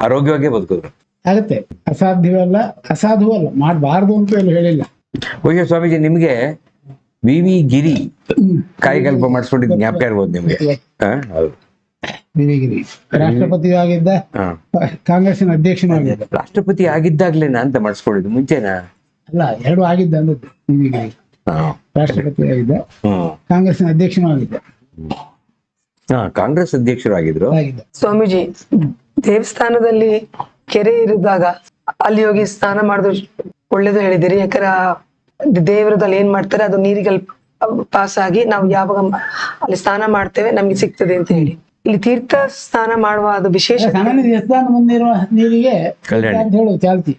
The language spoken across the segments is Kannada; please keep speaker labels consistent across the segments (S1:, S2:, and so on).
S1: ಆರೋಗ್ಯವಾಗೇ ಬದುಕಿದ್ರು
S2: ಆಗತ್ತೆ ಅಸಾಧ್ಯವಲ್ಲ ಅಸಾಧು ಅಲ್ಲ ಮಾಡಬಾರ್ದು ಅಂತ ಏನು ಹೇಳಿಲ್ಲ.
S1: ಓಕೆ ಸ್ವಾಮೀಜಿ ನಿಮ್ಗೆ ವಿ ವಿ ಗಿರಿ ಕಾಯಿಕಲ್ಪ ಮಾಡಿಸ್ಕೊಂಡಿದ್ ಜ್ಞಾಪಕ ಇರ್ಬೋದು ನಿಮ್ಗೆ. ಹಾ? ಹೌದು.
S2: ವಿವೇಗಿರಿ ರಾಷ್ಟ್ರಪತಿ ಆಗಿದ್ದ
S1: ಕಾಂಗ್ರೆಸ್ನ
S2: ಕಾಂಗ್ರೆಸ್ಸಿನ ಆಗಿದ್ದ
S1: ರಾಷ್ಟ್ರಪತಿ ಆಗಿದ್ದಾಗ್ಲೇನಾ ಅಂತ ಮಾಡಿಸ್ಕೊಂಡಿದ್ದು ಮುಂಚೆನಾ?
S2: ಅಲ್ಲ ಎರಡು ಆಗಿದ್ದ ಅಂದದ್ದು ವಿವೇಗಿರಿ. ರಾಷ್ಟ್ರಪತಿ ಆಗಿದ್ದ
S1: ಹ್ಮ್.
S2: ಕಾಂಗ್ರೆಸ್ಸಿನ ಅಧ್ಯಕ್ಷನೂ ಆಗಿದ್ದ.
S1: ಹಾ ಕಾಂಗ್ರೆಸ್ ಅಧ್ಯಕ್ಷರು ಆಗಿದ್ರು.
S2: ಆಗಿದ್ದ.
S3: ಸ್ವಾಮೀಜಿ ದೇವಸ್ಥಾನದಲ್ಲಿ ಕೆರೆ ಇರಿದಾಗ ಅಲ್ಲಿ ಹೋಗಿ ಸ್ನಾನ ಮಾಡೋದು ಒಳ್ಳೇದು ಹೇಳಿದಿರಿ ಯಾಕಂದ್ರೆ ದೇವರದಲ್ಲಿ ಏನ್ ಮಾಡ್ತಾರೆ ಅದು ನೀರಿಗೆ ಪಾಸ್ ಆಗಿ ನಾವು ಯಾವಾಗ ಅಲ್ಲಿ ಸ್ನಾನ ಮಾಡ್ತೇವೆ ನಮ್ಗೆ ಸಿಗ್ತದೆ ಅಂತ ಹೇಳಿ. ಇಲ್ಲಿ ತೀರ್ಥ ಸ್ನಾನ ಮಾಡುವ ಅದು ವಿಶೇಷ.
S2: ದೇವಸ್ಥಾನ ಮುಂದಿರುವ ನೀರಿಗೆ. ಅಂತ ಹೇಳುದು ಚಾಲ್ತಿ.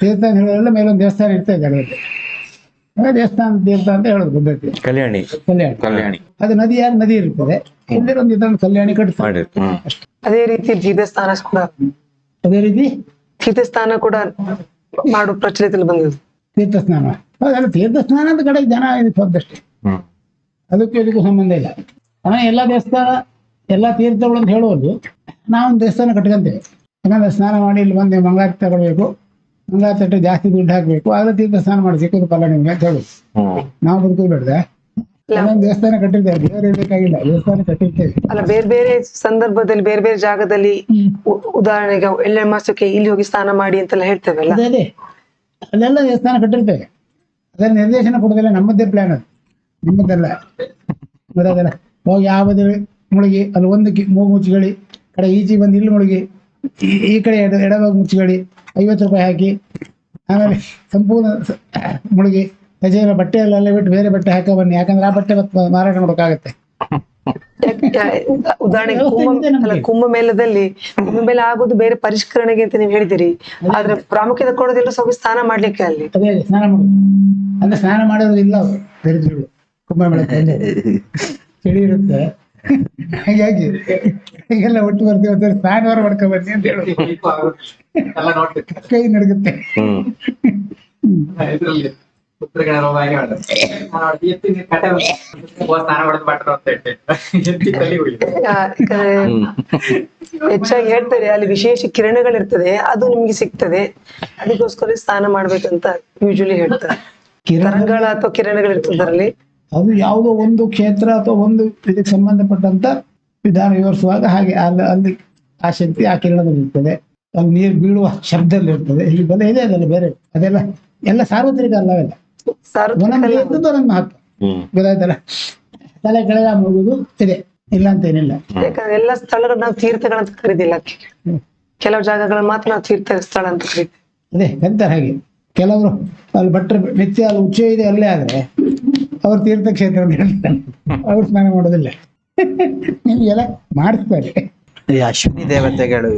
S2: ತೀರ್ಥ ಹೇಳೋದ್ರಲ್ಲ ಮೇಲೊಂದು ದೇವಸ್ಥಾನ ಇರ್ತದೆ ದೇವಸ್ಥಾನ ತೀರ್ಥ ಅಂತ ಹೇಳೋದು ಪದ್ಧತಿ.
S1: ಕಲ್ಯಾಣಿ.
S2: ಕಲ್ಯಾಣಿ.
S1: ಕಲ್ಯಾಣಿ.
S2: ಅದು ನದಿ ಯಾರ ನದಿ ಇರ್ತದೆ. ಇಲ್ಲಿರೊಂದು ಇದನ್ನು ಕಲ್ಯಾಣಿ ಕಟ್ತಾರೆ.
S1: ಮಾಡಿ
S3: ಅದೇ ರೀತಿ ತೀರ್ಥಸ್ಥಾನ ಕೂಡ
S2: ಅದೇ ರೀತಿ?
S3: ತೀರ್ಥಸ್ಥಾನ ಕೂಡ ಮಾಡು ಪ್ರಚಲಿತದಲ್ಲಿ ಬಂದದ್ದು
S2: ತೀರ್ಥ ಸ್ನಾನ ಅದೆಲ್ಲ ತೀರ್ಥ ಸ್ನಾನ ಅಂತ ಕಡೆ ಜನ ಇದಕ್ಕೆ ಅದಕ್ಕೂ ಇದಕ್ಕೂ ಸಂಬಂಧ ಇಲ್ಲ. ಆಮೇಲೆ ಎಲ್ಲ ದೇವಸ್ಥಾನ ಎಲ್ಲ ತೀರ್ಥಗಳು ಅಂತ ಹೇಳುವುದು ನಾವೊಂದು ದೇವಸ್ಥಾನ ಕಟ್ಕೊಂತೇವೆ. ಯಾಕಂದ್ರೆ ಸ್ನಾನ ಮಾಡಿ ಇಲ್ಲಿ ಬಂದು ಮಂಗಳಾರತಿ ತಗೊಳ್ಬೇಕು. ಮಂಗಳಾರತಿ ತಟ್ಟೆ ಜಾಸ್ತಿ ದುಡ್ಡು ಹಾಕ್ಬೇಕು. ಆದ್ರೆ ತೀರ್ಥ ಸ್ನಾನ ಮಾಡಿ ಸಿಕ್ಕೋದು ಫಲ ನಿಮ್ಗೆ ಅಂತ ಹೇಳುದು
S1: ಹ್ಮ್
S2: ನಾವು ಬದುಕೋದು ಬೇಡ್ದ ಒಂದೊಂದು ದೇವಸ್ಥಾನ ಕಟ್ಟಿರ್ತೇವೆ ದೇವರು ಇರ್ಬೇಕಾಗಿಲ್ಲ ದೇವಸ್ಥಾನ ಕಟ್ಟಿರ್ತೇವೆ.
S3: ಅಲ್ಲ ಬೇರೆ ಬೇರೆ ಸಂದರ್ಭದಲ್ಲಿ ಬೇರೆ ಬೇರೆ ಜಾಗದಲ್ಲಿ ಉದಾಹರಣೆಗೆ ಎಳ್ಳೆ ಮಾಸಕ್ಕೆ ಇಲ್ಲಿ ಹೋಗಿ ಸ್ನಾನ ಮಾಡಿ ಅಂತೆಲ್ಲ ಹೇಳ್ತೇವಲ್ಲ?
S2: ಅದೇ ಅದೇ. ಅಲ್ಲೆಲ್ಲ ದೇವಸ್ಥಾನ ಕಟ್ಟಿರ್ತೇವೆ. ಅದನ್ನ ನಿರ್ದೇಶನ ಕೊಡೋದಿಲ್ಲ ನಮ್ಮದೇ ಪ್ಲಾನ್ ಅದು. ನಿಮ್ಮದೆಲ್ಲ. ಗೊತ್ತಾಗಲ್ಲ ಹೋಗಿ ಯಾವುದೇ ಮುಳುಗಿ ಅಲ್ಲಿ ಒಂದು ಕಿ ಮೂಗು ಮುಚ್ಚಿಗಳಿ ಕಡೆ ಈಜಿ ಬಂದು ಇಲ್ಲಿ ಮುಳುಗಿ ಈ- ಕಡೆ ಎಡ ಎಡಭಾಗ ಮುಚ್ಚಿಕೊಳ್ಳಿ. ಐವತ್ತು ರೂಪಾಯಿ ಹಾಕಿ. ಆಮೇಲೆ ಸಂಪೂರ್ಣ ಮುಳುಗಿ. ರಜೆ ಬಟ್ಟೆ ಎಲ್ಲ ಅಲ್ಲೇ ಬಿಟ್ಟು ಬೇರೆ ಬಟ್ಟೆ ಹಾಕ ಬನ್ನಿ. ಯಾಕಂದ್ರೆ ಆ ಬಟ್ಟೆ ಮತ್ತೆ ಮಾರಾಟ ಮಾಡೋಕ್ಕಾಗತ್ತೆ
S3: ಉದಾಹರಣೆಗೆ ಕುಂಭ
S2: ಮೇಲದಲ್ಲಿ ನಮ್ಗೆ.
S3: ಅಲ್ಲ ಕುಂಭಮೇಳದಲ್ಲಿ ಕುಂಭಮೇಳ ಆಗೋದು ಬೇರೆ ಪರಿಷ್ಕರಣೆಗೆ ಅಂತ ನೀವು ಹೇಳಿದಿರಿ ಆದ್ರೆ ಪ್ರಾಮುಖ್ಯತೆ ಕೊಡೋದಿಲ್ಲ ಸ್ವಲ್ಪ ಸ್ನಾನ ಮಾಡ್ಲಿಕ್ಕೆ ಅಲ್ಲಿ.
S2: ಅದೇ ಸ್ನಾನ ಮಾಡೋದು. ಅಂದ್ರೆ ಸ್ನಾನ ಮಾಡೋದಿಲ್ಲ ಅವರು ದರಿದ್ರಗಳು ಕುಂಭಮೇಳಕ್ಕೆ ಬಂದು. ಚಳಿ ಇರುತ್ತೆ ಹಾಗಾಗಿ ಈಗೆಲ್ಲ ಒಟ್ಟು ಬರ್ತೀವಿ ಅಂತ ಹೇಳಿ ಸ್ನಾನವಾರ ಮಾಡ್ಕೊ ಬನ್ನಿ ಅಂತ ಹೇಳೋದು. ಕೈ ನಡುಗುತ್ತೆ
S3: ಹೆಚ್ಚಾಗಿ ಹೇಳ್ತಾರೆ ಅಲ್ಲಿ ವಿಶೇಷ ಕಿರಣಗಳಿರ್ತದೆ ಅದು ನಿಮ್ಗೆ ಸಿಗ್ತದೆ. ಅದಕ್ಕೋಸ್ಕರ ಸ್ನಾನ ಮಾಡ್ಬೇಕಂತ ಯೂಶಲಿ ಹೇಳ್ತಾರೆ.
S2: ಕಿರಣಗಳ
S3: ತರಂಗಳ ಅಥವಾ ಕಿರಣಗಳಿರ್ತದೆ ಅದರಲ್ಲಿ
S2: ಅದು ಯಾವುದೋ ಒಂದು ಕ್ಷೇತ್ರ ಅಥವಾ ಒಂದು ಇದಕ್ಕೆ ಸಂಬಂಧಪಟ್ಟಂತ ವಿಧಾನ ವಿವರಿಸುವಾಗ ಹಾಗೆ ಅಲ್ಲಿ ಅಲ್ಲಿ ಆ ಶಕ್ತಿ ಆ ಕಿರಣದಲ್ಲಿರ್ತದೆ ಅಲ್ಲಿ ನೀರು ಬೀಳುವ ಶಬ್ದದಲ್ಲಿ ಇರ್ತದೆ. ಬಲ ಇದೆ ಅದೆಲ್ಲ ಬೇರೆ ಅದೆಲ್ಲ ಎಲ್ಲ ಸಾರ್ವತ್ರಿಕ ಅಲ್ಲವೆಲ್ಲ ಒಂದೊಂದು
S3: ಹ್ಮ್.
S2: ಗೊತ್ತಾಯ್ತಲ್ಲ? ತಲೆ ಕೆಳಗ ಮುಗುದು ಇದೆ. ಇಲ್ಲ ಅಂತ ಏನಿಲ್ಲ.
S3: ಯಾಕಂದ್ರೆ ಎಲ್ಲ ಸ್ಥಳಗಳು ನಾವು ತೀರ್ಥಗಳಂತ ಕರೀದಿಲ್ಲ ಕೆಲವು ಜಾಗಗಳನ್ನ ಮಾತ್ರ ನಾವು ತೀರ್ಥ ಸ್ಥಳ ಅಂತ ಕರೀತೀವಿ.
S2: ಅದೇ ಎಂತ ಹಾಗೆ. ಕೆಲವರು ಅಲ್ಲಿ ಭಟ್ರ ನಿತ್ಯ ಅಲ್ಲಿ ಉಚ್ಚ ಇದೆ ಅಲ್ಲೇ ಆದ್ರೆ ಅವ್ರು ತೀರ್ಥಕ್ಷೇತ್ರ ಅಂತ ಹೇಳ್ತಾನೆ ಅವ್ರು ಸ್ನಾನ ಮಾಡೋದಿಲ್ಲ. ನಿಮ್ಗೆಲ್ಲ ಮಾಡಿಸ್ತಾರೆ.
S4: ಈ ಅಶ್ವಿನಿ ದೇವತೆಗಳು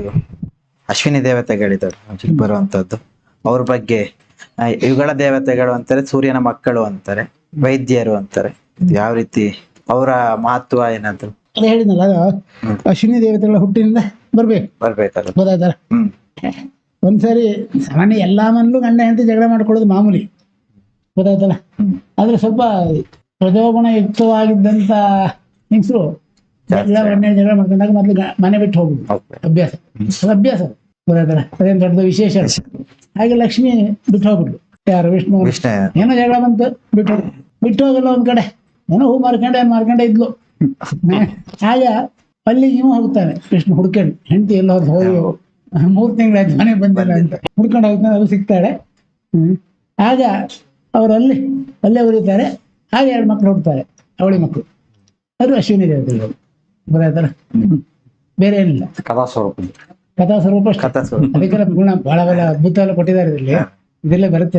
S4: ಅಶ್ವಿನಿ ದೇವತೆಗಳಿದ್ದಾರೆ ಬರುವಂತದ್ದು. ಅವ್ರ ಬಗ್ಗೆ ಇವುಗಳ ದೇವತೆಗಳು ಅಂತಾರೆ ಸೂರ್ಯನ ಮಕ್ಕಳು ಅಂತಾರೆ ವೈದ್ಯರು ಅಂತಾರೆ. ಇದು ಯಾವ ರೀತಿ ಅವರ ಮಹತ್ವ ಏನಾದ್ರು
S2: ಅದೇ ಹೇಳಿದ್ನಲ್ಲ ಅದು ಅಶ್ವಿನಿ ದೇವತೆಗಳ ಹುಟ್ಟಿನಿಂದ ಬರ್ಬೇಕು.
S4: ಬರ್ಬೇಕಲ್ಲ
S2: ಗೊತ್ತಾಯ್ತಲ್ಲ ಒಂದ್ಸರಿ ಸಾಮಾನ್ಯ ಎಲ್ಲಾ ಮನಲ್ಲೂ ಗಂಡ ಹೆಂಡತಿ ಜಗಳ ಮಾಡ್ಕೊಳ್ಳೋದು ಮಾಮೂಲಿ. ಗೊತ್ತಾಯ್ತಲ್ಲ? ಆದ್ರೆ ಸ್ವಲ್ಪ ಪ್ರಜೋಗುಣ ಯುಕ್ತವಾಗಿದ್ದಂತ ಹೆಂಗಸರು ಜಗಳ ಮಾಡ್ಕೊಂಡಾಗ ಮೊದ್ಲು ಮನೆ ಬಿಟ್ಟು ಹೋಗುದು. ಅಭ್ಯಾಸ. ಅದು ಅಭ್ಯಾಸ. ಗೊತ್ತಾಯ್ತಲ್ಲ? ಅದೇನು ದೊಡ್ಡ ವಿಶೇಷ ಹಾಗೆ ಲಕ್ಷ್ಮಿ ಬಿಟ್ಟು ಹೋಗ್ಬಿಟ್ಲು. ಯಾರು? ವಿಷ್ಣು. ಏನೋ ಜಗಳ ಬಂತು ಬಿಟ್ಟು. ಬಿಟ್ಟು ಹೋಗಲ್ಲ ಒಂದ್ ಕಡೆ. ಏನೋ ಹೂ ಮಾರ್ಕೊಂಡೆ ಏನ್ ಮಾರ್ಕೊಂಡೆ ಇದ್ಲು. ಆಗ ಅಲ್ಲಿ ಇವ ಹೋಗ್ತಾನೆ. ಕೃಷ್ಣ ಹುಡ್ಕೊಂಡು. ಹೆಂಡತಿ ಎಲ್ಲ ಹೋಗಿ ಮೂರ್ ತಿಂಗಳಾಯ್ತು ಮನೆ ಬಂದಿಲ್ಲ ಅಂತ. ಹುಡ್ಕೊಂಡು ಹೋಗ್ತಾನೆ ಅದು ಸಿಗ್ತಾಳೆ. ಹ್ಮ್. ಆಗ ಅವ್ರು ಅಲ್ಲಿ ಅಲ್ಲೇ ಉಳಿತಾರೆ. ಹಾಗೆ ಎರಡು ಮಕ್ಕಳು ಹುಡ್ತಾರೆ ಅವಳಿ ಮಕ್ಕಳು ಅದು ಅಶ್ವಿನಿ ದೇವತೆಗಳು ಹ್ಮ್. ಬೇರೆ ಏನಿಲ್ಲ.
S1: ಕಥಾ ಸ್ವರೂಪ.
S2: ಕಥಾ ಸ್ವರೂಪ. ಅದಕ್ಕೆಲ್ಲ ಗುಣ ಬಹಳ ಬಹಳ ಅದ್ಭುತ ಎಲ್ಲ ಕೊಟ್ಟಿದ್ದಾರೆ ಇದರಲ್ಲಿ. ಇದೆಲ್ಲ ಬರುತ್ತೆ.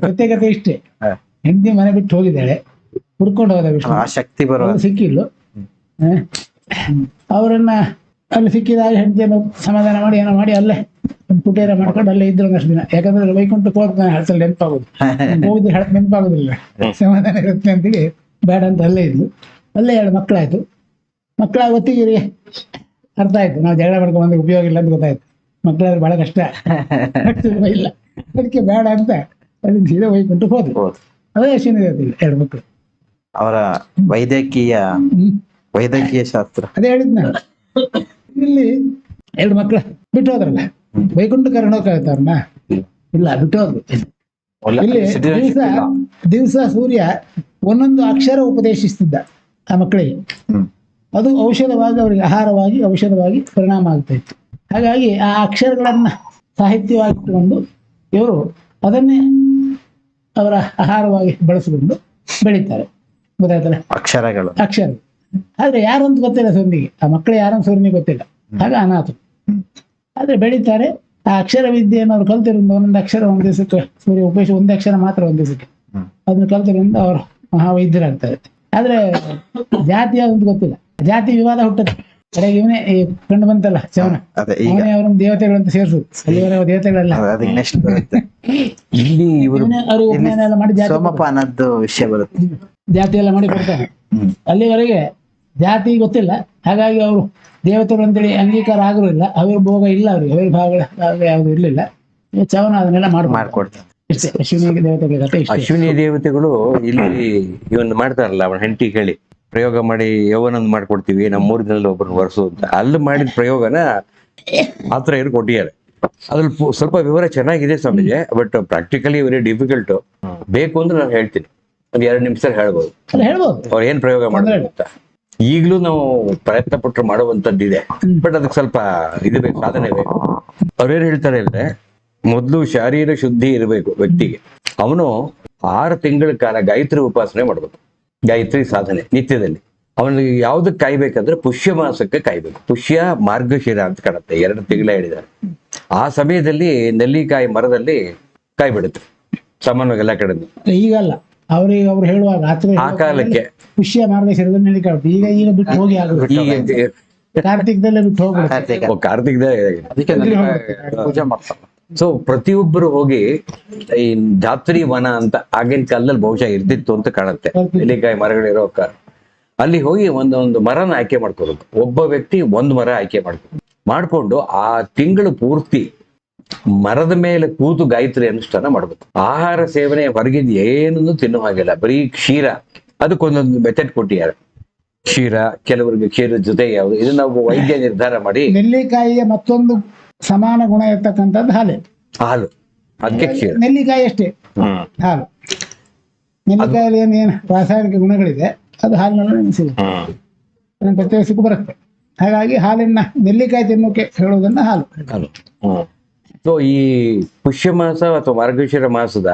S2: ಪ್ರತ್ಯೇಕತೆ ಇಷ್ಟೇ.
S4: ಹೆಂಡಿ
S2: ಹೆಂಡತಿ ಮನೆ ಬಿಟ್ಟು ಹೋಗಿದ್ದಾಳೆ. ಹುಡ್ಕೊಂಡು ಹೋದ ವಿಷ್ಣು.
S4: ಶಕ್ತಿ ಬರುವ
S2: ಸಿಕ್ಕಿಲ್ಲ ಅವರನ್ನ ಅಲ್ಲಿ ಸಿಕ್ಕಿದಾಗ ಹೆಂಡತಿಯನ್ನು ಸಮಾಧಾನ ಮಾಡಿ ಏನೋ ಮಾಡಿ ಅಲ್ಲೇ ಒಂದು ಕುಟೀರ ಮಾಡ್ಕೊಂಡು ಅಲ್ಲೇ ಇದ್ರು ಒಂದಷ್ಟು ದಿನ. ಯಾಕಂದ್ರೆ ವೈಕುಂಠಕ್ಕೆ ಹೋಗ್ತಾನೆ ಹಳಸಲ್ಲಿ ನೆನಪಾಗೋದು ಹೋಗಿದ್ರೆ ಹಳ ನೆನಪಾಗೋದಿಲ್ಲ. ಸಮಾಧಾನ ಇರುತ್ತೆ ಅಂತೇಳಿ ಬೇಡ ಅಂತ ಅಲ್ಲೇ ಇದ್ಲು. ಅಲ್ಲೇ ಎರಡು ಮಕ್ಕಳಾಯ್ತು. ಮಕ್ಕಳ ಹೊತ್ತಿಗೆ ಇವ್ರಿಗೆ ಅರ್ಥ ಆಯ್ತು. ನಾವು ಜಗಳ ಮಾಡ್ಕೊಂಡು ಬಂದ್ರೆ ಉಪಯೋಗ ಇಲ್ಲ ಅಂತ ಗೊತ್ತಾಯ್ತು. ಮಕ್ಕಳಾದ್ರೆ ಬಹಳ ಕಷ್ಟ. ಇಲ್ಲ. ಅದಕ್ಕೆ ಬೇಡ ಅಂತ ಅಲ್ಲಿ ಸೀದಾ ವೈಕುಂಠಕ್ಕೆ ಹೋದ್ರು
S4: ಹೌದು.
S2: ಅದೇ ದೇವತೆ ಎರಡು ಮಕ್ಕಳು.
S4: ಅವರ ವೈದ್ಯಕೀಯ ವೈದ್ಯಕೀಯ ಶಾಸ್ತ್ರ.
S2: ಅದೇ ಹೇಳಿದ್ನ ನಾನು. ಇಲ್ಲಿ ಎರಡು ಮಕ್ಕಳು ಬಿಟ್ಟು ಹೋದ್ರಲ್ಲ? ವೈಕುಂಠ ಕರ್ಣ ಹೋಗ್ತಾರನ್ನ ಇಲ್ಲ ಬಿಟ್ಟು ಹೋದ್ರು. ಇಲ್ಲಿ ದಿವಸ ದಿವಸ ಸೂರ್ಯ ಒಂದೊಂದು ಅಕ್ಷರ ಉಪದೇಶಿಸ್ತಿದ್ದ ಆ ಮಕ್ಕಳಿಗೆ. ಅದು ಔಷಧವಾಗಿ ಅವರಿಗೆ ಆಹಾರವಾಗಿ ಔಷಧವಾಗಿ ಪರಿಣಾಮ ಆಗ್ತಾ ಇತ್ತು ಹಾಗಾಗಿ ಆ ಅಕ್ಷರಗಳನ್ನ ಸಾಹಿತ್ಯವಾಗಿ ಇಟ್ಟುಕೊಂಡು ಇವರು ಅದನ್ನೇ ಅವರ ಆಹಾರವಾಗಿ ಬಳಸಿಕೊಂಡು ಬೆಳೀತಾರೆ. ಗೊತ್ತಾಯ್ತಲ್ಲ?
S4: ಅಕ್ಷರಗಳು.
S2: ಅಕ್ಷರ ಆದ್ರೆ ಯಾರು ಅಂತ ಗೊತ್ತಿಲ್ಲ ಸೂರ್ಯನಿಗೆ ಆ ಮಕ್ಕಳು ಯಾರಂತ ಸೂರ್ಯನಿಗೆ ಗೊತ್ತಿಲ್ಲ. ಹಾಗೆ ಅನಾಥ. ಆದ್ರೆ ಬೆಳೀತಾರೆ. ಆ ಅಕ್ಷರ ವಿದ್ಯೆಯನ್ನು ಅವ್ರು ಕಲ್ತಿರೋದು ಒಂದೊಂದು ಅಕ್ಷರ ಒಂದ್ ದಿವಸಕ್ಕೆ ಸೂರ್ಯ ಉಪೇಶ ಒಂದೇ ಅಕ್ಷರ ಮಾತ್ರ ಒಂದ್ ದಿವಸಕ್ಕೆ. ಅದನ್ನು ಕಲ್ತಿರೋದ್ರಿಂದ ಅವರು ಮಹಾವೈದ್ಯರಾಗ್ತಾರೆ ಆದ್ರೆ ಜಾತಿ ಯಾವ್ದು ಅಂತ ಗೊತ್ತಿಲ್ಲ. ಜಾತಿ ವಿವಾದ ಹುಟ್ಟುತ್ತೆ. ಕಡೆಗೆ ಇವನೇ ಈ ಕಂಡು ಬಂತಲ್ಲ ಚವನ
S4: ಅದೇ
S2: ಅವರನ್ನು ದೇವತೆಗಳು ಅಂತ ಸೇರಿಸುದು ದೇವತೆಗಳೆಲ್ಲ.
S4: ದೇವತೆಗಳಲ್ಲ
S1: ಇಲ್ಲಿ ಇವರು
S2: ಮಾಡಿ ಜಾತಿ
S4: ವಿಷಯ ಬರುತ್ತೆ.
S2: ಜಾತಿ ಎಲ್ಲ ಮಾಡಿ ಕೊಡ್ತಾನೆ ಅಲ್ಲಿವರೆಗೆ ಜಾತಿ ಗೊತ್ತಿಲ್ಲ. ಹಾಗಾಗಿ ಅವರು ದೇವತೆಗಳು ಅಂತೇಳಿ ಅಂಗೀಕಾರ ಆಗಿರಲಿಲ್ಲ ಅವ್ರ ಭೋಗ ಇಲ್ಲ ಅವ್ರಿಗೆ. ಅವ್ರ ಭಾಗಗಳ ಭಾಗ ಯಾವ್ದು ಇರ್ಲಿಲ್ಲ ಚವನ ಅದನ್ನೆಲ್ಲ ಮಾಡಿ
S4: ಮಾಡ್ಕೊಡ್ತಾರೆ.
S2: ಇಷ್ಟೇ. ಅಶ್ವಿನಿ ದೇವತೆಗಳ
S1: ಅಶ್ವಿನಿ ಇಲ್ಲಿ ಇವನ್ ಮಾಡ್ತಾರಲ್ಲ ಅವನ ಹೆಂಡತಿ ಹೇಳಿ ಪ್ರಯೋಗ ಮಾಡಿ ಯೌವನಂದ್ ಮಾಡ್ಕೊಡ್ತೀವಿ ನಮ್ಮ ಮೂರು ದಿನದಲ್ಲಿ ಒಬ್ಬರನ್ನ ವರ್ಸು ಅಂತ. ಅಲ್ಲಿ ಮಾಡಿದ ಪ್ರಯೋಗನ ಆತರ ಇವ್ರು ಕೊಟ್ಟಿದ್ದಾರೆ. ಅದ್ರಲ್ಲಿ ಸ್ವಲ್ಪ ವಿವರ ಚೆನ್ನಾಗಿದೆ Swamiji but practically very difficult ಬೇಕು ಅಂದ್ರೆ ನಾನು ಹೇಳ್ತೀನಿ. ಒಂದ್ ಎರಡು ನಿಮಿಷ ಹೇಳ್ಬೋದು.
S2: ಹೇಳ್ಬೋದು.
S1: ಅವ್ರು ಏನ್ ಪ್ರಯೋಗ ಮಾಡ್ತಾರೆ ಈಗಲೂ ನಾವು ಪ್ರಯತ್ನ ಪಟ್ಟರು ಮಾಡುವಂತದ್ದಿದೆ ಬಟ್ ಅದಕ್ಕೆ ಸ್ವಲ್ಪ ಇದು ಬೇಕು ಸಾಧನೆ ಬೇಕು. ಅವ್ರೇನು ಹೇಳ್ತಾರೆ ಅಂದ್ರೆ ಮೊದಲು ಶಾರೀರ ಶುದ್ಧಿ ಇರಬೇಕು ವ್ಯಕ್ತಿಗೆ. ಅವನು ಆರು ತಿಂಗಳ ಕಾಲ ಗಾಯತ್ರಿ ಉಪಾಸನೆ ಮಾಡ್ಬೇಕು. ಗಾಯತ್ರಿ ಸಾಧನೆ ನಿತ್ಯದಲ್ಲಿ. ಅವನಿಗೆ ಯಾವ್ದಕ್ಕೆ ಕಾಯ್ಬೇಕಂದ್ರೆ ಪುಷ್ಯ ಮಾಸಕ್ಕೆ ಕಾಯ್ಬೇಕು. ಪುಷ್ಯ ಮಾರ್ಗಶಿರ ಅಂತ ಕಾಣುತ್ತೆ ಎರಡು ತಿಂಗಳ ಹೇಳಿದ್ದಾರೆ. ಆ ಸಮಯದಲ್ಲಿ ನೆಲ್ಲಿಕಾಯಿ ಮರದಲ್ಲಿ ಕಾಯ್ಬಿಡುತ್ತೆ ಸಾಮಾನ್ಯವಾಗಿ ಎಲ್ಲ ಕಡೆ
S2: ಈಗಲ್ಲ. ಅವ್ರಿಗೆ ಅವ್ರು ಹೇಳುವಾಗ ರಾತ್ರಿ
S1: ಆ ಕಾಲಕ್ಕೆ.
S2: ಖುಷಿಯ ನಡಿಕಾಡ್ತು ಈಗ ಈಗ ಬಿಟ್ಟು ಹೋಗಿ ಆಗುತ್ತೆ ಕಾರ್ತಿಕದಲ್ಲೇ ಬಿಟ್ಟು
S1: ಕಾರ್ತಿಕ್ದ
S4: ಅದಕ್ಕೆ ನನಗೆ ಪೂಜೆ ಮಾಡ್ತಾರೆ.
S1: ಸೊ ಪ್ರತಿಯೊಬ್ಬರು ಹೋಗಿ ಈ ಧಾತ್ರಿ ವನ ಅಂತ ಆಗಿನ ಕಾಲದಲ್ಲಿ ಬಹುಶಃ ಇರ್ತಿತ್ತು ಅಂತ ಕಾಣುತ್ತೆ. ಇಲ್ಲಿಗಾಯಿ ಮರಗಳಿರೋ ಕಾಲ. ಅಲ್ಲಿ ಹೋಗಿ ಒಂದೊಂದು ಮರನ ಆಯ್ಕೆ ಮಾಡ್ಕೊಬೇಕು ಒಬ್ಬ ವ್ಯಕ್ತಿ ಒಂದ್ ಮರ ಆಯ್ಕೆ ಮಾಡ್ಕೊ ಮಾಡ್ಕೊಂಡು ಆ ತಿಂಗಳು ಪೂರ್ತಿ ಮರದ ಮೇಲೆ ಕೂತು ಗಾಯತ್ರಿ ಅನುಷ್ಠಾನ ಮಾಡಬೇಕು. ಆಹಾರ ಸೇವನೆ ಹೊರಗಿಂದ ಏನನ್ನು ತಿನ್ನೋ ಹಾಗಿಲ್ಲ. ಬರೀ ಕ್ಷೀರ. ಅದಕ್ಕೊಂದೊಂದು ಮೆಥಡ್ ಕೊಟ್ಟಿದ್ದಾರೆ ಕ್ಷೀರ ಕೆಲವರಿಗೆ ಕ್ಷೀರದ ಜೊತೆ ಯಾವುದು? ಇದನ್ನ ನಾವು ವೈದ್ಯ ನಿರ್ಧಾರ ಮಾಡಿ.
S2: ನೆಲ್ಲಿಕಾಯಿಯ ಮತ್ತೊಂದು ಸಮಾನ ಗುಣ ಇರ್ತಕ್ಕಂಥದ್ದು ಹಾಲೆ.
S1: ಹಾಲು. ಅದಕ್ಕೆ ಕ್ಷೀರ.
S2: ನೆಲ್ಲಿಕಾಯಿ ಅಷ್ಟೇ. ಹಾಲು. ನೆಲ್ಲಿಕಾಯಲ್ಲಿ ಏನೇನು ಏನು ರಾಸಾಯನಿಕ ಗುಣಗಳಿದೆ ಅದು ಹಾಲಿನ ಸಿಗುತ್ತೆ ಬರುತ್ತೆ. ಹಾಗಾಗಿ ಹಾಲಿನ ನೆಲ್ಲಿಕಾಯಿ ತಿನ್ನೋಕೆ ಹೇಳೋದನ್ನ ಹಾಲು.
S1: ಹಾಲು. ಸೊ ಈ ಪುಷ್ಯ ಮಾಸ ಅಥವಾ ಮಾರ್ಗಶಿರ ಮಾಸದ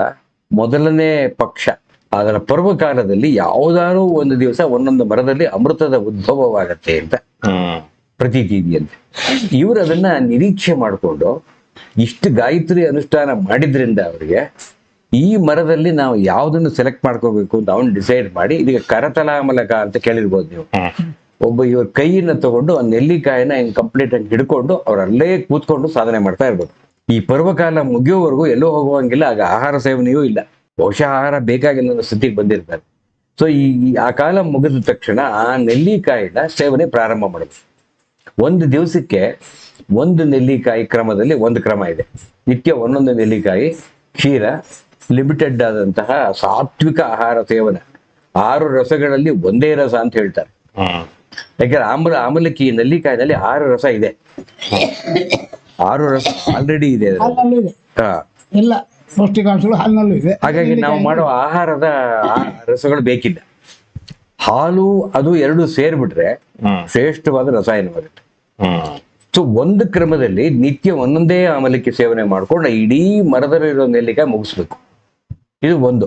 S1: ಮೊದಲನೇ ಪಕ್ಷ ಅದರ ಪರ್ವಕಾಲದಲ್ಲಿ ಯಾವುದಾದ್ರೂ ಒಂದು ದಿವಸ ಒಂದೊಂದು ಮರದಲ್ಲಿ ಅಮೃತದ ಉದ್ಭವವಾಗತ್ತೆ ಅಂತ ಪ್ರತೀತಿ ಇದೆಯಂತೆ ಇವರು ಅದನ್ನ ನಿರೀಕ್ಷೆ ಮಾಡಿಕೊಂಡು ಇಷ್ಟು ಗಾಯತ್ರಿ ಅನುಷ್ಠಾನ ಮಾಡಿದ್ರಿಂದ ಅವರಿಗೆ ಈ ಮರದಲ್ಲಿ ನಾವು ಯಾವ್ದನ್ನು ಸೆಲೆಕ್ಟ್ ಮಾಡ್ಕೋಬೇಕು ಅಂತ ಅವ್ನು ಡಿಸೈಡ್ ಮಾಡಿ ಇದೀಗ ಕರತಲಾಮಲಕ ಅಂತ ಕೇಳಿರ್ಬೋದು ನೀವು. ಒಬ್ಬ ಇವ್ರ ಕೈಯನ್ನ ತಗೊಂಡು ಆ ನೆಲ್ಲಿಕಾಯಿನ ಹಿಂಗ್ ಕಂಪ್ಲೀಟ್ ಆಗಿ ಹಿಡ್ಕೊಂಡು ಅವರಲ್ಲೇ ಅಲ್ಲೇ ಕೂತ್ಕೊಂಡು ಸಾಧನೆ ಮಾಡ್ತಾ ಇರ್ಬೇಕು ಈ ಪರ್ವಕಾಲ ಮುಗಿಯೋವರೆಗೂ ಎಲ್ಲೋ ಹೋಗುವಂಗಿಲ್ಲ ಆಗ ಆಹಾರ ಸೇವನೆಯೂ ಇಲ್ಲ. ಬಹುಶಃ ಆಹಾರ ಬೇಕಾಗಿಲ್ಲ ಅನ್ನೋ ಸ್ಥಿತಿಗೆ ಬಂದಿರ್ತಾರೆ. ಸೊ ಈ ಆ ಕಾಲ ಮುಗಿದ ತಕ್ಷಣ ಆ ನೆಲ್ಲಿಕಾಯಿನ ಸೇವನೆ ಪ್ರಾರಂಭ ಮಾಡುದು. ಒಂದು ದಿವಸಕ್ಕೆ ಒಂದು ನೆಲ್ಲಿಕಾಯಿ ಕ್ರಮದಲ್ಲಿ ಒಂದು ಕ್ರಮ ಇದೆ. ನಿತ್ಯ ಒಂದೊಂದು ನೆಲ್ಲಿಕಾಯಿ ಕ್ಷೀರ ಲಿಮಿಟೆಡ್ ಆದಂತಹ ಸಾತ್ವಿಕ ಆಹಾರ ಸೇವನೆ. ಆರು ರಸಗಳಲ್ಲಿ ಒಂದೇ ರಸ ಅಂತ ಹೇಳ್ತಾರೆ. ಯಾಕಂದ್ರೆ ಆಮ್ಲ ಆಮಲಕ್ಕಿ ನೆಲ್ಲಿಕಾಯಿನಲ್ಲಿ ಆರು ರಸ ಇದೆ. ಆರು ರಸ ಆಲ್ರೆಡಿ ಇದೆ ಅದ್ರಲ್ಲಿ.
S2: ಹಾಲಿನಲ್ಲೂ ಇದೆ.
S1: ಹಾ.
S2: ಎಲ್ಲ ಪೌಷ್ಟಿಕಾಂಶಗಳು ಹಾಲಿನಲ್ಲೂ ಇದೆ.
S1: ಹಾಗಾಗಿ ನಾವು ಮಾಡುವ ಆಹಾರದ ಆ ರಸಗಳು ಬೇಕಿಲ್ಲ. ಹಾಲು ಅದು ಎರಡು ಸೇರ್ಬಿಟ್ರೆ ಶ್ರೇಷ್ಠವಾದ ರಸಾಯನವಾಗುತ್ತೆ. ಸೊ ಒಂದು ಕ್ರಮದಲ್ಲಿ ನಿತ್ಯ ಒಂದೊಂದೇ ಆಮಲಕ್ಕಿ ಸೇವನೆ ಮಾಡ್ಕೊಂಡು ಇಡೀ ಮರದಲ್ಲಿರೋ ನೆಲ್ಲಿಕಾಯಿ ಮುಗಿಸ್ಬೇಕು. ಇದು ಒಂದು.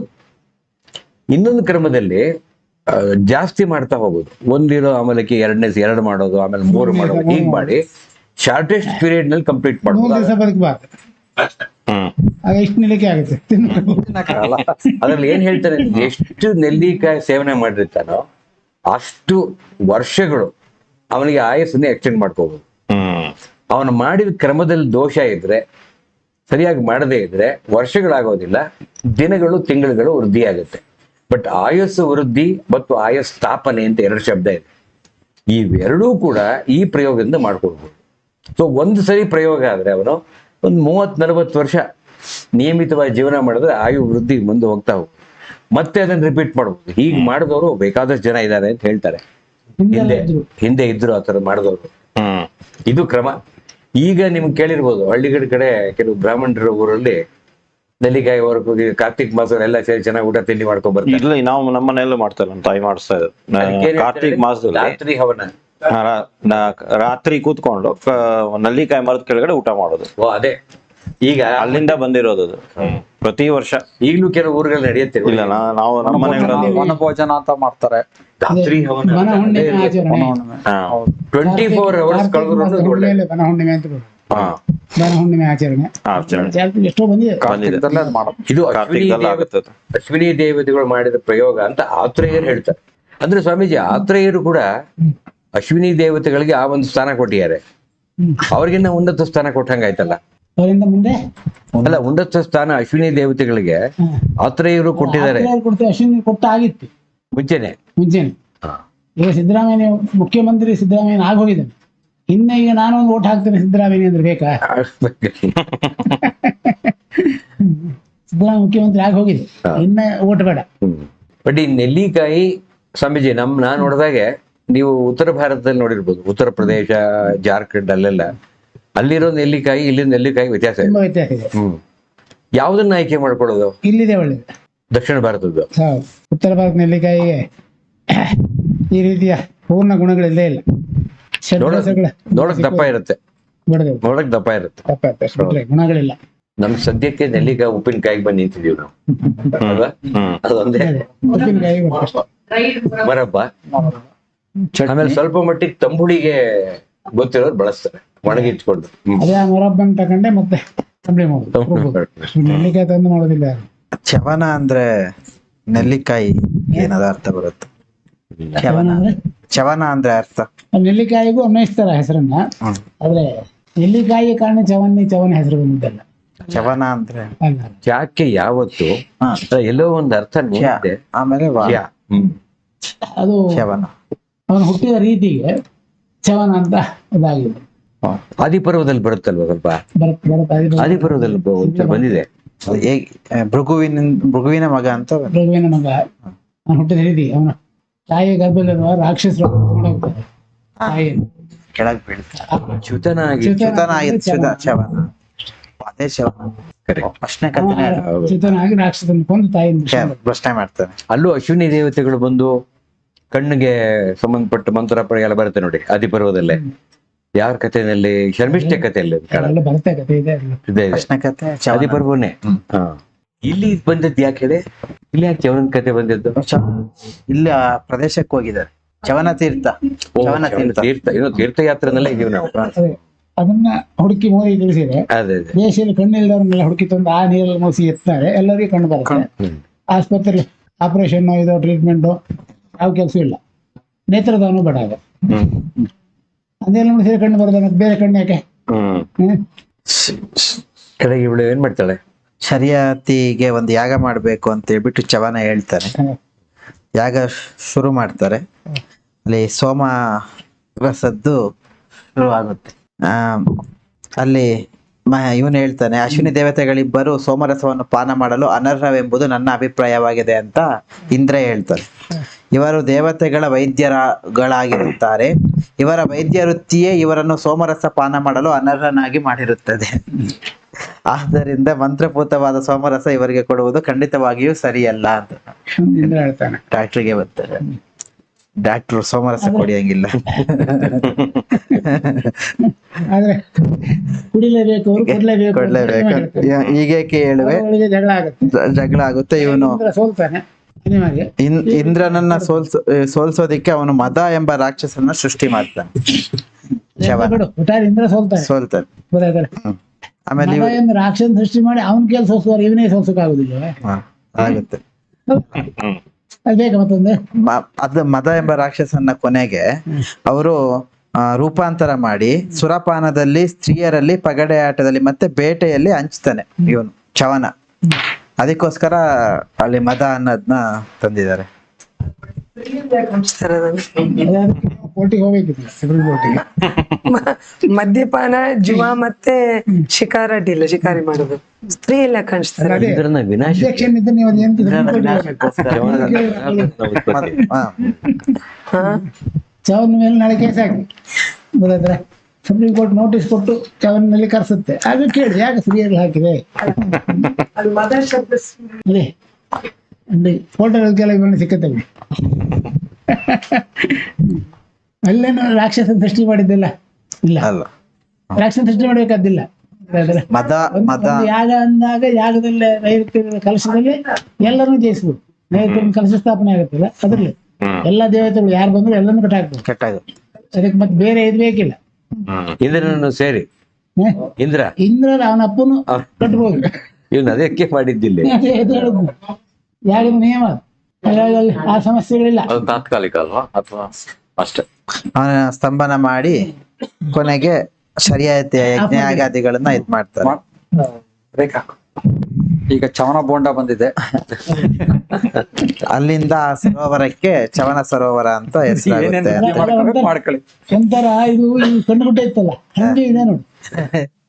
S1: ಇನ್ನೊಂದು ಕ್ರಮದಲ್ಲಿ ಆ, ಜಾಸ್ತಿ ಮಾಡ್ತಾ ಹೋಗೋದು. ಒಂದಿರೋ ಆಮಲಕ್ಕಿ ಎರಡನೇ ಎರಡು ಮಾಡೋದು ಆಮೇಲೆ ಮೂರು ಮಾಡೋದು ಹೀಗೆ ಮಾಡಿ ಶಾರ್ಟೆಸ್ಟ್ ಪೀರಿಯಡ್ನಲ್ಲಿ ಕಂಪ್ಲೀಟ್
S2: ದಿವಸ ಬದುಕಬಾರ್ದು ಆಗ ಇಷ್ಟು ನಿಲಿಕೆ ಆಗುತ್ತೆ.
S1: ಅದ್ರಲ್ಲಿ ಏನ್ ಹೇಳ್ತಾರೆ? ಎಷ್ಟು ನೆಲ್ಲಿಕಾಯಿ ಸೇವನೆ ಮಾಡಿರ್ತಾನೋ ಅಷ್ಟು ವರ್ಷಗಳು ಅವನಿಗೆ ಆಯಸ್ಸನ್ನ ಎಕ್ಸ್ಟೆಂಡ್ ಮಾಡ್ಕೋಬಹುದು ಅವನು ಮಾಡಿದ ಕ್ರಮದಲ್ಲಿ ದೋಷ ಇದ್ರೆ ಸರಿಯಾಗಿ ಮಾಡದೇ ಇದ್ರೆ ವರ್ಷಗಳಾಗೋದಿಲ್ಲ ದಿನಗಳು ತಿಂಗಳುಗಳು ವೃದ್ಧಿ ಆಗುತ್ತೆ ಬಟ್ ಆಯಸ್ಸು ವೃದ್ಧಿ ಮತ್ತು ಆಯಸ್ ಸ್ಥಾಪನೆ ಅಂತ ಎರಡು ಶಬ್ದ ಇದೆ. ಇವೆರಡೂ ಕೂಡ ಈ ಪ್ರಯೋಗದಿಂದ ಮಾಡ್ಕೊಳ್ಬಹುದು ಸೊ ಒಂದು ಸರಿ ಪ್ರಯೋಗ ಆದರೆ ಅವನು ಒಂದು ಮೂವತ್ತು ನಲವತ್ತು ವರ್ಷ ನಿಯಮಿತವಾಗಿ ಜೀವನ ಮಾಡಿದ್ರೆ ಆಯು ವೃದ್ಧಿ ಮುಂದೆ ಹೋಗ್ತಾ ಹೋಗ್ತದೆ ಮತ್ತೆ ಅದನ್ನ ರಿಪೀಟ್ ಮಾಡ್ಬೋದು. ಹೀಗೆ ಮಾಡಿದವರು ಬೇಕಾದಷ್ಟು ಜನ ಇದ್ದಾರೆ ಅಂತ ಹೇಳ್ತಾರೆ. ಹಿಂದೆ
S2: ಇದ್ರು.
S1: ಹಿಂದೆ ಇದ್ರು ಆ ಥರ ಮಾಡಿದವರು. ಇದು ಕ್ರಮ. ಈಗ ನಿಮ್ಗೆ ಕೇಳಿರ್ಬೋದು ಹಳ್ಳಿಗಳ ಕಡೆ ಕೆಲವು ಬ್ರಾಹ್ಮಣರ ಊರಲ್ಲಿ ನೆಲ್ಲಿಕಾಯಿ ವರ್ಗ ಕಾರ್ತಿಕ್ ಮಾಸ ಎಲ್ಲ ಸೇರಿ ಚೆನ್ನಾಗಿ ಊಟ ತಿಂಡಿ ಮಾಡ್ಕೊಂಡ್ ಬರ್ತಾರೆ.
S5: ಇಲ್ಲ ನಾವು ನಮ್ಮ ಮನೆಯಲ್ಲೂ ಮಾಡ್ತಾರೆ ನಮ್ಮ ತಾಯಿ ಮಾಡಿಸ್ತಾ ಇದ್ರು.
S1: ಅದಕ್ಕೆ
S5: ಕಾರ್ತಿಕ್? ಮಾಸದಲ್ಲಿ.
S1: ರಾತ್ರಿ ಹವನ.
S5: ರಾತ್ರಿ ಕೂತ್ಕೊಂಡು ನಲ್ಲಿಕಾಯಿ ಮರದ ಕೆಳಗಡೆ ಊಟ ಮಾಡೋದು.
S1: ಓ ಅದೇ. ಈಗ
S5: ಅಲ್ಲಿಂದ ಬಂದಿರೋದು ಅದು. ಪ್ರತಿ ವರ್ಷ.
S1: ಈಗಲೂ ಕೆಲವು ಊರುಗಳಲ್ಲಿ ನಡೆಯುತ್ತೆ
S5: ಇಲ್ಲ ನಾವು ನಮ್ಮ ಮನೆಗಳಲ್ಲಿ
S6: ವನಭೋಜನ ಅಂತ ಮಾಡ್ತಾರೆ.
S1: ರಾತ್ರಿ ಹವನ ಟ್ವೆಂಟಿ ಫೋರ್ ಅವರ್ಸ್ ಕಳೆದ್ರು ಒಳ್ಳೆ
S2: ಹುಣ್ಣಿಮೆಯಲ್ಲಿ ಹುಣ್ಣಿಮೆ ಅಂತ ಹುಣ್ಣಿಮೆ ಆಚರಣೆ. ಎಷ್ಟೋ ಬಂದಿದೆ.
S1: ಇದು ಅಶ್ವಿನಿ ದೇವತೆಗಳು ಮಾಡಿದ ಪ್ರಯೋಗ ಅಂತ ಆತ್ರೇಯರು ಹೇಳ್ತಾರೆ. ಅಂದ್ರೆ ಸ್ವಾಮೀಜಿ ಆತ್ರೇಯರು ಕೂಡ ಅಶ್ವಿನಿ ದೇವತೆಗಳಿಗೆ ಆ ಒಂದು ಸ್ಥಾನ ಕೊಟ್ಟಿದ್ದಾರೆ. ಅವ್ರಿಗಿನ್ನ ಉನ್ನತ ಸ್ಥಾನ ಕೊಟ್ಟಂಗಾಯ್ತಲ್ಲ?
S2: ಅವರಿಂದ ಮುಂದೆ?
S1: ಅಲ್ಲ ಉನ್ನತ ಸ್ಥಾನ ಅಶ್ವಿನಿ ದೇವತೆಗಳಿಗೆ
S2: ಆತ್ರ
S1: ಆತ್ರೇಯರು ಕೊಟ್ಟಿದ್ದಾರೆ.
S2: ಅಶ್ವಿನಿ ಕೊಟ್ಟ ಆಗಿತ್ತು
S1: ಮುಂಚೆನೆ.
S2: ಮುಂಚೆನೆ. ಈಗ ಸಿದ್ದರಾಮಯ್ಯ ಮುಖ್ಯಮಂತ್ರಿ ಸಿದ್ದರಾಮಯ್ಯ ಆಗೋಗಿದ್ದಾನೆ ಇನ್ನ ಈಗ ನಾನು ಒಂದು ಓಟ್ ಹಾಕ್ತೇನೆ ಸಿದ್ದರಾಮಯ್ಯ ಅಂದ್ರೆ ಬೇಕಾ? ಸಿದ್ದರಾಮಯ್ಯ ಮುಖ್ಯಮಂತ್ರಿ ಆಗಿ ಹೋಗಿದೆ ಇನ್ನ ಓಟ್ ಬೇಡ.
S1: ಬಟ್ ಈ ನೆಲ್ಲಿಕಾಯಿ ಸ್ವಾಮೀಜಿ ನಮ್ ನಾನ್ ನೋಡಿದಾಗೆ ನೀವು ಉತ್ತರ ಭಾರತದಲ್ಲಿ ನೋಡಿರ್ಬೋದು. ಉತ್ತರ ಪ್ರದೇಶ ಜಾರ್ಖಂಡ್ ಅಲ್ಲೆಲ್ಲ. ಅಲ್ಲಿರೋ ನೆಲ್ಲಿಕಾಯಿ ಇಲ್ಲಿ ನೆಲ್ಲಿಕಾಯಿ ವ್ಯತ್ಯಾಸ ಇದೆ.
S2: ತುಂಬಾ ವ್ಯತ್ಯಾಸ ಇದೆ.
S1: ಹ್ಮ್. ಯಾವ್ದನ್ನ ಆಯ್ಕೆ ಮಾಡ್ಕೊಳ್ಳೋದು?
S2: ಇಲ್ಲಿದೆ ಒಳ್ಳೇದು.
S1: ದಕ್ಷಿಣ ಭಾರತದ್ದು.
S2: ಹೌದು. ಉತ್ತರ ಭಾರತ ನೆಲ್ಲಿಕಾಯಿಗೆ ಈ ರೀತಿಯ ಪೂರ್ಣ ಗುಣಗಳಿಲ್ಲೇ ಇಲ್ಲ. ಷಡ್ರಸಗಳ
S1: ನೋಡಕ್ ದಪ್ಪ ಇರುತ್ತೆ. ನೋಡಕ್ ದಪ್ಪ ಇರುತ್ತೆ.
S2: ಅಷ್ಟು ಬಿಟ್ರೆ ಗುಣಗಳಿಲ್ಲ.
S1: ನಮ್ ಸದ್ಯಕ್ಕೆ ನೆಲ್ಲಿಕಾಯಿ ಉಪ್ಪಿನಕಾಯಿಗೆ ಬಂದು ನಿಂತಿದೀವಿ ನಾವು. ಅದೊಂದೇ.
S2: ಉಪ್ಪಿನಕಾಯಿ.
S1: ಬರಪ್ಪ ಆಮೇಲೆ ಸ್ವಲ್ಪ ಮಟ್ಟಿಗೆ ತಂಬುಳಿಗೆ ಗೊತ್ತಿರೋರು ಬಳಸ್ತಾರೆ ಒಣಗಿಟ್ಕೊಂಡು.
S2: ಅದೇ ಆ ಮೊರಬ್ಬನ್ ತಕೊಂಡೆ ಮತ್ತೆ ಮಾಡೋದು. ನೆಲ್ಲಿಕಾಯಿ ತಂದು ಮಾಡೋದಿಲ್ಲ
S4: ಚವನ ಅಂದ್ರೆ ನೆಲ್ಲಿಕಾಯಿ ಏನದ ಅರ್ಥ ಬರುತ್ತೆ?
S2: ಚವನ ಅಂದ್ರೆ?
S4: ಚವನ ಅಂದ್ರೆ ಅರ್ಥ.
S2: ನೆಲ್ಲಿಕಾಯಿಗೂ ಅನ್ವಯಿಸ್ತಾರ ಹೆಸರನ್ನ. ಆದ್ರೆ ನೆಲ್ಲಿಕಾಯಿ ಕಾರಣ ಚವನ್ನಿ ಚವನ ಹೆಸರು ಬಂದಿದ್ದಲ್ಲ
S4: ಚವನ ಅಂದ್ರೆ?
S1: ಯಾಕೆ ಯಾವತ್ತು. ಎಲ್ಲೋ ಒಂದ್ ಅರ್ಥ
S4: ಆಮೇಲೆ.
S2: ಅದು
S4: ಚವನ
S2: ಅವನು ಹುಟ್ಟಿದ ರೀತಿಗೆ ಚವನ ಅಂತ ಇದಾಗಿದೆ.
S1: ಆದಿಪರ್ವದಲ್ಲಿ ಬರುತ್ತಲ್ವ ಸ್ವಲ್ಪ? ಆದಿಪರ್ವದಲ್ಲಿ. ಬಂದಿದೆ.
S4: ಭೃಗುವಿನ ಭೃಗುವಿನ ಮಗ ಅಂತ
S2: ಭೃಗುವಿನ ಮಗ. ಅವನು ಹುಟ್ಟಿದ ರೀತಿ ಅವನ ತಾಯಿ ಗರ್ಭದಲ್ಲಿರುವ ರಾಕ್ಷಸರು ಹೋಗ್ತಾರೆ ತಾಯಿ.
S4: ಕೆಳಗ್ ಬೀಳ್ತಾರೆ
S1: ಚ್ಯುತನಾಗಿ
S4: ಚ್ಯುತನಾಗಿ ಚವನ ಅದೇ ಚವನ. ಪ್ರಶ್ನೆ
S2: ರಾಕ್ಷಸನ ಕೊಂದು ತಾಯಿ
S4: ಪ್ರಶ್ನೆ ಮಾಡ್ತಾನೆ.
S1: ಅಲ್ಲೂ ಅಶ್ವಿನಿ ದೇವತೆಗಳು ಬಂದು ಕಣ್ಣಿಗೆ ಸಂಬಂಧಪಟ್ಟ ಮಂತ್ರ ಎಲ್ಲ ಬರುತ್ತೆ ನೋಡಿ ಆದಿಪರ್ವದಲ್ಲೇ ಯಾರ ಕಥೆನಲ್ಲಿ ಶರ್ಮಿಷ್ಠೆ ಕಥೆಯಲ್ಲಿ. ಹಾ. ಇಲ್ಲಿ ಬಂದದ್ದು ಯಾಕೆ ಹೇಳಿ? ಇಲ್ಲಿ ಯಾಕೆ ಚವನನ್ ಕಥೆ ಬಂದದ್ದು.
S4: ಇಲ್ಲಿ ಆ ಪ್ರದೇಶಕ್ಕೆ ಹೋಗಿದ್ದಾರೆ. ಚವನ ತೀರ್ಥ. ಚವನ ತೀರ್ಥ.
S1: ತೀರ್ಥ. ತೀರ್ಥಯಾತ್ರೆನಲ್ಲೇ ಇದೀವಿ ನಾವು.
S2: ಅದನ್ನ ಹುಡುಕಿ ಮೋದಿ ತಿಳಿಸಿದೆ.
S1: ಅದೇ ಕಣ್ಣು
S2: ದೇಶದಲ್ಲಿ ಮೇಲೆ ಹುಡುಕಿ ತಂದು ಆ ನೀರಲ್ಲಿ ಮುಸಿ ಎತ್ತಾರೆ. ಎಲ್ಲರಿಗೂ ಕಣ್ಣು ಬರುತ್ತೆ. ಆಸ್ಪತ್ರೆ ಆಪರೇಷನ್ ಇದು ಟ್ರೀಟ್ಮೆಂಟ್ ಯಾವ ಕೆಲಸ ಇಲ್ಲ. ನೇತ್ರದವನು
S1: ಹ್ಮ್
S2: ಅದೆಲ್ಲ ಮುಡಿಸಿದ್ರೆ ಕಣ್ಣು ಬರೋದ ಬೇರೆ ಕಣ್ಣು ಯಾಕೆ?
S1: ಹ್ಮ್. ಕಡೆಗೆ ಇವಳು ಏನ್ ಮಾಡ್ತಾಳೆ?
S4: ಸರಿಯಾತಿಗೆ ಒಂದು ಯಾಗ ಮಾಡ್ಬೇಕು ಅಂತ ಹೇಳ್ಬಿಟ್ಟು ಚವನ
S2: ಹೇಳ್ತಾರೆ
S4: ಯಾಗ ಶುರು ಮಾಡ್ತಾರೆ. ಅಲ್ಲಿ ಸೋಮ ರಸದ್ದು ಶುರು ಆಗುತ್ತೆ. ಆ ಅಲ್ಲಿ ಇವನು ಹೇಳ್ತಾನೆ ಅಶ್ವಿನಿ ದೇವತೆಗಳಿಬ್ಬರು ಸೋಮರಸವನ್ನು ಪಾನ ಮಾಡಲು ಅನರ್ಹವೆಂಬುದು ನನ್ನ ಅಭಿಪ್ರಾಯವಾಗಿದೆ ಅಂತ ಇಂದ್ರ ಹೇಳ್ತಾನೆ. ಇವರು ದೇವತೆಗಳ ವೈದ್ಯರಗಳಾಗಿರುತ್ತಾರೆ. ಇವರ ವೈದ್ಯ ವೃತ್ತಿಯೇ ಇವರನ್ನು ಸೋಮರಸ ಪಾನ ಮಾಡಲು ಅನರ್ಹನಾಗಿ ಮಾಡಿರುತ್ತದೆ. ಆದ್ದರಿಂದ ಮಂತ್ರಪೂತವಾದ ಸೋಮರಸ ಇವರಿಗೆ ಕೊಡುವುದು ಖಂಡಿತವಾಗಿಯೂ ಸರಿಯಲ್ಲ ಅಂತ.
S2: ಹೇಳ್ತಾನೆ.
S4: ಡಾಕ್ಟ್ರಿಗೆ ಬರ್ತಾರೆ ಡಾಕ್ಟರ್ ಸೋಮರಸ ಕೊಡಿಯಂಗಿಲ್ಲ.
S2: ಆದ್ರೆ ಕುಡಿಲೇಬೇಕು ಕೊಡ್ಲೇಬೇಕು.
S4: ಈಗೇಕೆ ಹೇಳುವೆ
S2: ಜಗಳ ಆಗುತ್ತೆ.
S4: ಜಗಳ ಆಗುತ್ತೆ ಇವನು.
S2: ಸೋಲ್ತಾನೆ.
S4: ಇಂದ್ರನನ್ನ ಸೋಲ್ಸ ಸೋಲ್ಸೋದಿಕ್ಕೆ ಅವನು ಮದ ಎಂಬ ರಾಕ್ಷಸನ ಸೃಷ್ಟಿ ಮಾಡ್ತಾನೆ.
S2: ಸೋಲ್ತಾನೆ.
S4: ಆಮೇಲೆ
S2: ರಾಕ್ಷಸ ಸೃಷ್ಟಿ ಮಾಡಿ ಅವನ ಕೆಲಸ ಇವನೇ
S4: ಸೋಲ್ಸಕ್ಕಾಗುದಿಲ್ಲ ಆಗುತ್ತೆ.
S2: ಅದ
S4: ಮದ ಎಂಬ ರಾಕ್ಷಸನ್ನ ಕೊನೆಗೆ ಅವರು ರೂಪಾಂತರ ಮಾಡಿ ಸುರಪಾನದಲ್ಲಿ ಸ್ತ್ರೀಯರಲ್ಲಿ ಪಗಡೆ ಆಟದಲ್ಲಿ ಮತ್ತೆ ಬೇಟೆಯಲ್ಲಿ ಹಂಚ್ತಾನೆ ಇವನು ಚವನ ಅದಕ್ಕೋಸ್ಕರ ಅಲ್ಲಿ ಮದ ಅನ್ನೋದನ್ನ ತಂದಿದ್ದಾರೆ.
S3: ಮದ್ಯಪಾನ ಜುವ ಮತ್ತೆ ಶಿಕಾರ ಅಡ್ಡಿಲ್ಲ ಶಿಕಾರಿ ಮಾಡುದು. ಸ್ತ್ರೀ ಎಲ್ಲ ಕಾಣಿಸ್ತಾರೆ.
S2: ಮೇಲೆ ನಾಳೆ ಕೇಸ್ ಹಾಕಿ. ಸುಪ್ರೀಂ ಕೋರ್ಟ್ ನೋಟಿಸ್ ಕೊಟ್ಟು ಅವನಲ್ಲಿ ಕರೆಸುತ್ತೆ. ಆಗ ಕೇಳಿ ಯಾಕೆ ಫ್ರೀಯಾಗಿ ಹಾಕಿದೆ?
S3: ಅದು
S2: ಅದೇ ಅಲ್ಲಿ ಫೋಟೋಗಳಿಗೆಲ್ಲ ಇವನ್ನ ಸಿಕ್ಕತ್ತೆ ಬಿಡಿ ಅಲ್ಲೇನು ರಾಕ್ಷಸ ಸೃಷ್ಟಿ ಮಾಡಿದ್ದಿಲ್ಲ? ಇಲ್ಲ.
S4: ಅಲ್ಲ.
S2: ರಾಕ್ಷಸ ಸೃಷ್ಟಿ ಮಾಡಬೇಕಾದಿಲ್ಲ
S4: ಮದ ಮದ.
S2: ಯಾಗ ಅಂದಾಗ ಯಾಗದಲ್ಲಿ ನೈಋತ್ಯ ಕಲಶದಲ್ಲಿ ಎಲ್ಲರನ್ನೂ ಜಯಿಸಬೇಕು ನೈಋತ್ಯ ಕಲಶ ಸ್ಥಾಪನೆ ಆಗುತ್ತಲ್ಲ ಅದ್ರಲ್ಲಿ. ಎಲ್ಲಾ ದೇವತೆಗಳು ಯಾರು ಬಂದ್ರು ಎಲ್ಲರನ್ನೂ ಕಟ್ಟಾಗ್ತದೆ
S4: ಕೆಟ್ಟಾಗ
S2: ಅದಕ್ಕೆ ಮತ್ತೆ ಬೇರೆ ಇದು ಬೇಕಿಲ್ಲ.
S1: ಇಂದ್ರನನ್ನು ಸೇರಿ. ಇಂದ್ರ.
S2: ಇಂದ್ರ ಅವನ ಅಪ್ಪನು ಕಟ್ಬೋದು.
S1: ಇವನು ಅದಕ್ಕೆ ಮಾಡಿದ್ದಿಲ್ಲ
S2: ಯಾಗದ ನಿಯಮ? ಅಲ್ಲಿ ಆ ಸಮಸ್ಯೆಗಳಿಲ್ಲ.
S6: ಅದು ತಾತ್ಕಾಲಿಕ ಅಲ್ವಾ? ಅಥವಾ ಅಷ್ಟೇ?
S4: ಅವನ ಸ್ತಂಭನ ಮಾಡಿ ಕೊನೆಗೆ ಸರಿಯಾದ ಯಜ್ಞ ಯಾಗಾದಿಗಳನ್ನ ಇದ್ ಮಾಡ್ತಾರೆ
S7: ರೇಖಾ. ಈಗ ಚವನ ಬೋಂಡ ಬಂದಿದೆ.
S4: ಅಲ್ಲಿಂದ ಆ ಸರೋವರಕ್ಕೆ ಚವನ ಸರೋವರ ಅಂತ ಹೆಸರಾಗುತ್ತೆ
S7: ಮಾಡ್ಕೊಳ್ಳಿ
S2: ಒಂಥರ ಇದು ಈ ಕಣ್ಣುಗುಡ್ಡ ಇತ್ತಲ್ಲ ಹಂಗೆ ಇದೆ ನೋಡಿ.